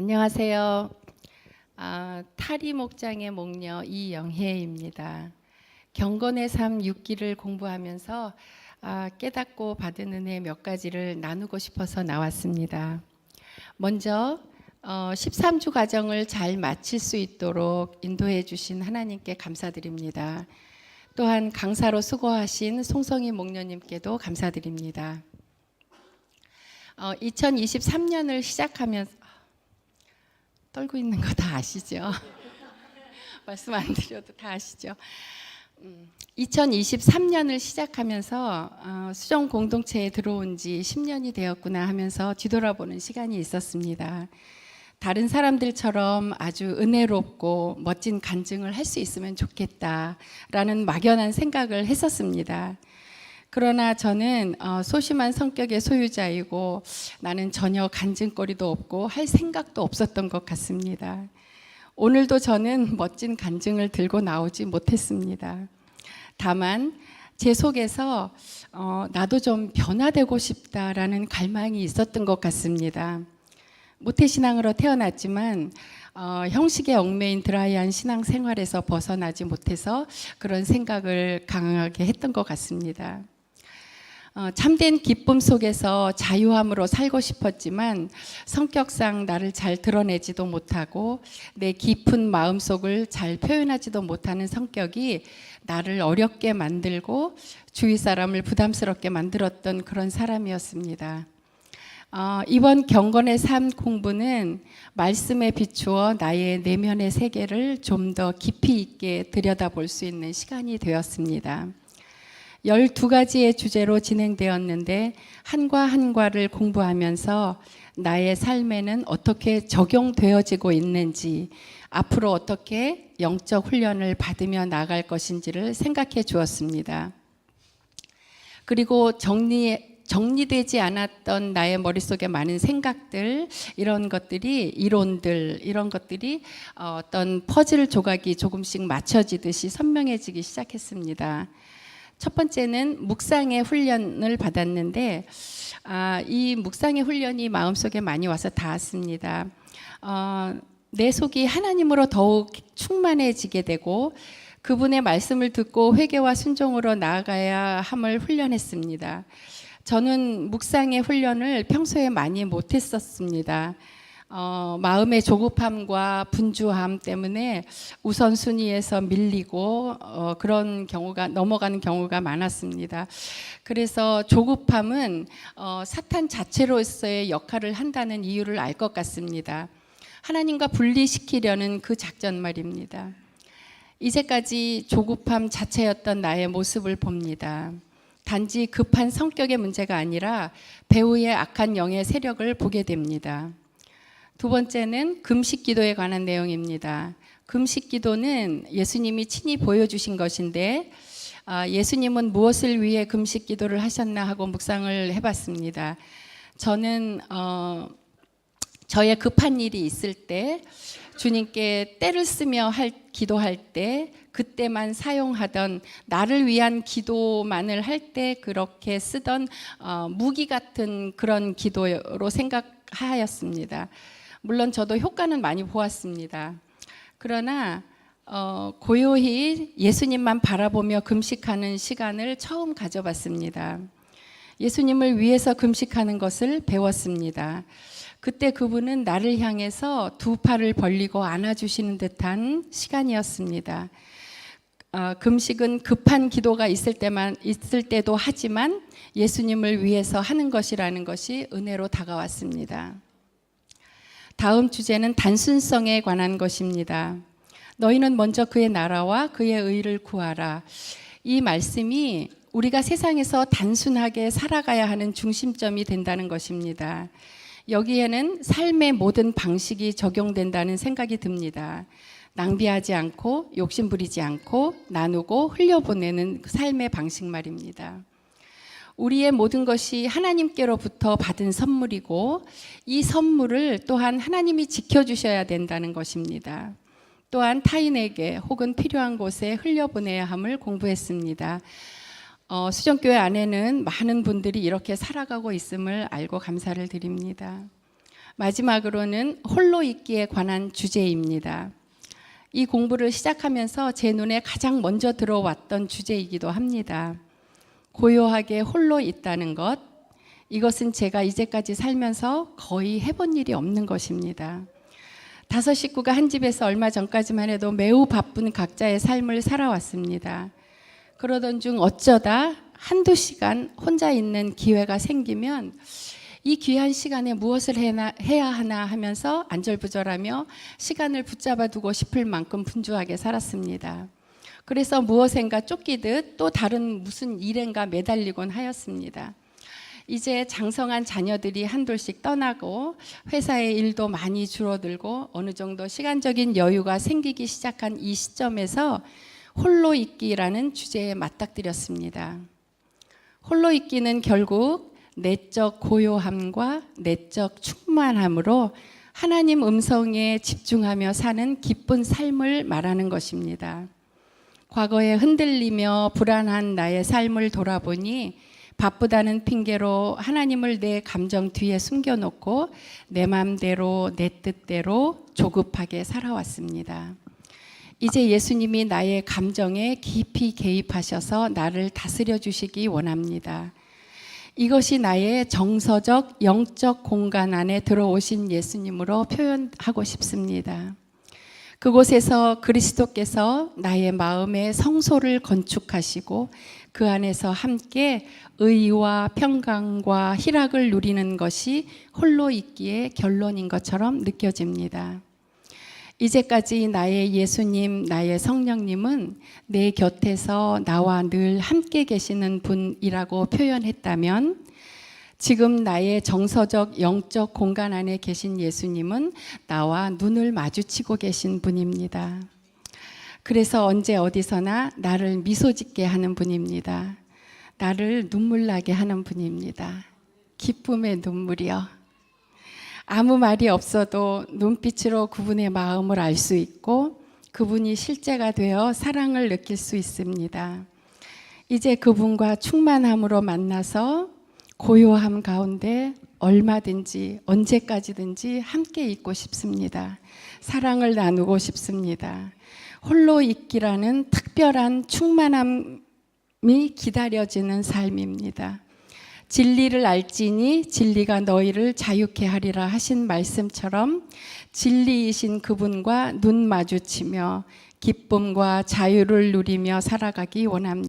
안녕하세요. 아, 타리 목장의 목녀 이영혜입니다. 경건의 삶 6기를 공부하면서 아, 깨닫고 받은 은혜 몇 가지를 나누고 싶어서 나왔습니다. 먼저 어, 13주 과정을 잘 마칠 수 있도록 인도해 주신 하나님께 감사드립니다. 또한 강사로 수고하신 송성희 목녀님께도 감사드립니다. 어, 2023년을 시작하면서 떨고 있는 거 다 아시죠? 말씀 안 드려도 다 아시죠? 음, 2023년을 시작하면서 어, 수정 공동체에 들어온 지 10년이 되었구나 하면서 뒤돌아보는 시간이 있었습니다. 다른 사람들처럼 아주 은혜롭고 멋진 간증을 할 수 있으면 좋겠다라는 막연한 생각을 했었습니다. 그러나 저는 어, 소심한 성격의 소유자이고 나는 전혀 간증거리도 없고 할 생각도 없었던 것 같습니다. 오늘도 저는 멋진 간증을 들고 나오지 못했습니다. 다만 제 속에서 어, 나도 좀 변화되고 싶다라는 갈망이 있었던 것 같습니다. 모태신앙으로 태어났지만 어, 형식에 얽매인 드라이한 신앙 생활에서 벗어나지 못해서 그런 생각을 강하게 했던 것 같습니다. 어, 참된 기쁨 속에서 자유함으로 살고 싶었지만 성격상 나를 잘 드러내지도 못하고 내 깊은 마음 속을 잘 표현하지도 못하는 성격이 나를 어렵게 만들고 주위 사람을 부담스럽게 만들었던 그런 사람이었습니다. 어, 이번 경건의 삶 공부는 말씀에 비추어 나의 내면의 세계를 좀 더 깊이 있게 들여다볼 수 있는 시간이 되었습니다. 12가지의 주제로 진행되었는데 한과 한과를 공부하면서 나의 삶에는 어떻게 적용되어지고 있는지 앞으로 어떻게 영적 훈련을 받으며 나갈 것인지를 생각해 주었습니다. 그리고 정리 정리되지 않았던 나의 머릿속에 많은 생각들 이런 것들이 이론들 이런 것들이 어, 어떤 퍼즐 조각이 조금씩 맞춰지듯이 선명해지기 시작했습니다. 첫 번째는 묵상의 훈련을 받았는데 아, 이 묵상의 훈련이 마음속에 많이 와서 닿았습니다. 어, 내 속이 하나님으로 더욱 충만해지게 되고 그분의 말씀을 듣고 회개와 순종으로 나아가야 함을 훈련했습니다. 저는 묵상의 훈련을 평소에 많이 못했었습니다. 어, 마음의 조급함과 분주함 때문에 우선순위에서 밀리고 어, 그런 경우가 넘어가는 경우가 많았습니다. 그래서 조급함은 어, 사탄 자체로서의 역할을 한다는 이유를 알 것 같습니다. 하나님과 분리시키려는 그 작전 말입니다. 이제까지 조급함 자체였던 나의 모습을 봅니다. 단지 급한 성격의 문제가 아니라 배우의 악한 영의 세력을 보게 됩니다. 두 번째는 금식 기도에 관한 내용입니다. 금식 기도는 예수님이 친히 보여주신 것인데 아, 예수님은 무엇을 위해 금식 기도를 하셨나 하고 묵상을 해봤습니다. 저는 어, 저의 급한 일이 있을 때 주님께 때를 쓰며 할 기도할 때 그때만 사용하던 나를 위한 기도만을 할 때 그렇게 쓰던 어, 무기 같은 그런 기도로 생각하였습니다. 물론 저도 효과는 많이 보았습니다. 그러나 어, 고요히 예수님만 바라보며 금식하는 시간을 처음 가져봤습니다. 예수님을 위해서 금식하는 것을 배웠습니다. 그때 그분은 나를 향해서 두 팔을 벌리고 안아주시는 듯한 시간이었습니다. 어, 금식은 급한 기도가 있을 때만 있을 때도 하지만 예수님을 위해서 하는 것이라는 것이 은혜로 다가왔습니다. 다음 주제는 단순성에 관한 것입니다. 너희는 먼저 그의 나라와 그의 의를 구하라. 이 말씀이 우리가 세상에서 단순하게 살아가야 하는 중심점이 된다는 것입니다. 여기에는 삶의 모든 방식이 적용된다는 생각이 듭니다. 낭비하지 않고 욕심 부리지 않고 나누고 흘려보내는 삶의 방식 말입니다. 우리의 모든 것이 하나님께로부터 받은 선물이고 이 선물을 또한 하나님이 지켜주셔야 된다는 것입니다. 또한 타인에게 혹은 필요한 곳에 흘려보내야 함을 공부했습니다. 어, 수정교회 안에는 많은 분들이 이렇게 살아가고 있음을 알고 감사를 드립니다. 마지막으로는 홀로 있기에 관한 주제입니다. 이 공부를 시작하면서 제 눈에 가장 먼저 들어왔던 주제이기도 합니다. 고요하게 홀로 있다는 것. 이것은 제가 이제까지 살면서 거의 해본 일이 없는 것입니다. 다섯 식구가 한 집에서 얼마 전까지만 해도 매우 바쁜 각자의 삶을 살아왔습니다. 그러던 중 어쩌다 한두 시간 혼자 있는 기회가 생기면 이 귀한 시간에 무엇을 해야 하나 하면서 안절부절하며 시간을 붙잡아 두고 싶을 만큼 분주하게 살았습니다. 그래서 무엇인가 쫓기듯 또 다른 무슨 일엔가 매달리곤 하였습니다. 이제 장성한 자녀들이 한둘씩 떠나고 회사의 일도 많이 줄어들고 어느 정도 시간적인 여유가 생기기 시작한 이 시점에서 홀로 있기라는 주제에 맞닥뜨렸습니다. 홀로 있기는 결국 내적 고요함과 내적 충만함으로 하나님 음성에 집중하며 사는 기쁜 삶을 말하는 것입니다. 과거에 흔들리며 불안한 나의 삶을 돌아보니 바쁘다는 핑계로 하나님을 내 감정 뒤에 숨겨놓고 내 마음대로 내 뜻대로 조급하게 살아왔습니다. 이제 예수님이 나의 감정에 깊이 개입하셔서 나를 다스려 주시기 원합니다. 이것이 나의 정서적, 영적 공간 안에 들어오신 예수님으로 표현하고 싶습니다. 그곳에서 그리스도께서 나의 마음의 성소를 건축하시고 그 안에서 함께 의와 평강과 희락을 누리는 것이 홀로 있기에 결론인 것처럼 느껴집니다. 이제까지 나의 예수님, 나의 성령님은 내 곁에서 나와 늘 함께 계시는 분이라고 표현했다면 지금 나의 정서적 영적 공간 안에 계신 예수님은 나와 눈을 마주치고 계신 분입니다. 그래서 언제 어디서나 나를 미소 짓게 하는 분입니다. 나를 눈물 나게 하는 분입니다. 기쁨의 눈물이요. 아무 말이 없어도 눈빛으로 그분의 마음을 알 수 있고 그분이 실제가 되어 사랑을 느낄 수 있습니다. 이제 그분과 충만함으로 만나서 고요함 가운데 얼마든지 언제까지든지 함께 있고 싶습니다. 사랑을 나누고 싶습니다. 홀로 있기라는 특별한 충만함이 기다려지는 삶입니다. 진리를 알지니 진리가 너희를 자유케 하리라 하신 말씀처럼 진리이신 그분과 눈 마주치며 기쁨과 자유를 누리며 살아가기 원합니다.